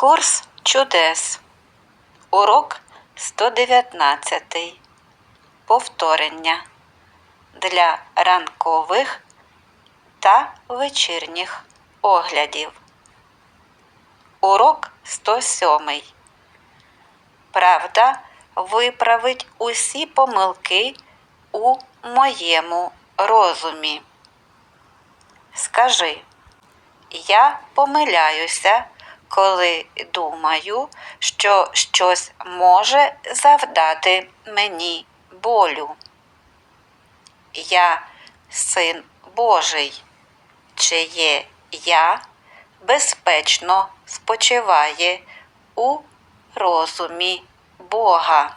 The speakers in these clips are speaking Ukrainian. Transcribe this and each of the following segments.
Курс чудес. Урок 119. Повторення для ранкових та вечірніх оглядів. Урок 107. Правда виправить усі помилки у моєму розумі. Скажи, я помиляюся, коли думаю, що щось може завдати мені болю. Я син Божий, чиє я безпечно спочиває у розумі Бога.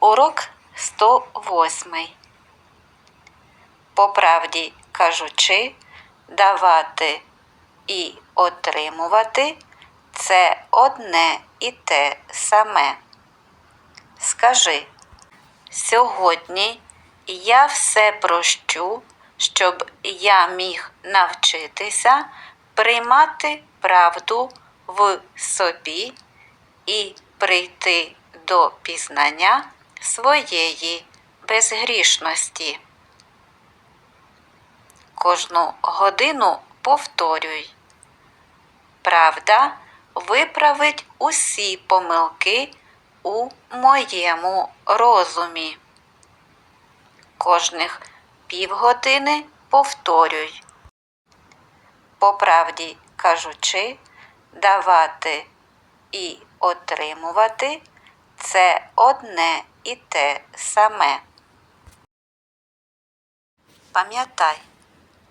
Урок 108. По правді кажучи, давати і отримувати це одне і те саме. Скажи, сьогодні я все прощу, щоб я міг навчитися приймати правду в собі і прийти до пізнання своєї безгрішності. Кожну годину повторюй. Правда виправить усі помилки у моєму розумі. Кожних півгодини повторюй. По правді кажучи, давати і отримувати це одне і те саме. Пам'ятай,